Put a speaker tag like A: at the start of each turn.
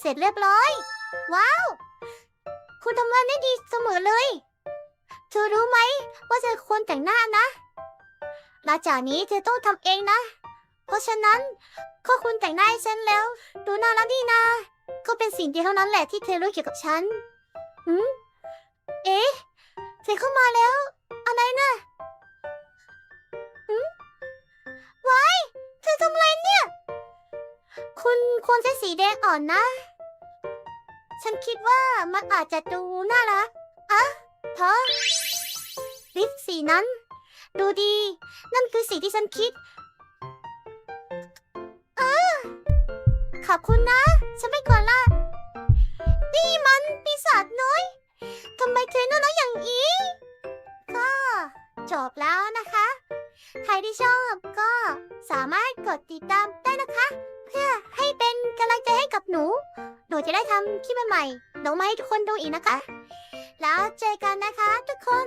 A: เสร็จเรียบร้อย ว้าว คุณทำงานได้ดีเสมอเลย เธอรู้ไหมว่าเธอควรแต่งหน้านะ หลังจากนี้เธอต้องทำเองนะ เพราะฉะนั้นก็คุณแต่งหน้าให้ฉันแล้ว ดูน่ารักดีนะก็เป็นสิ่งเดียวเท่านั้นแหละที่เธอรู้เกี่ยวกับฉันหืมเอ๊ะเธอเข้ามาแล้ว อะไรนะหืมว้ายเธอทำอะไรเนี่ย คุณควรใช้สีแดงอ่อนนะ ฉันคิดว่ามันอาจจะดูน่ารักอะเธอลิปสีนั้น ดูดี นั่นคือสิ่งที่ฉันคิดเออขอบคุณนะ ฉันไม่กลัวละนี่มันปีศาจน้อยทำไมเธอน่ารักอย่างนี้ ก็จบแล้วนะคะ ใครที่ชอบก็สามารถกดติดตามได้นะคะ เพื่อให้เป็นกำลังใจให้กับหนู หนูจะได้ทำคลิปใหม่ๆลงมาให้ทุกคนดูอีกนะคะ แล้วเจอกันนะคะทุกคน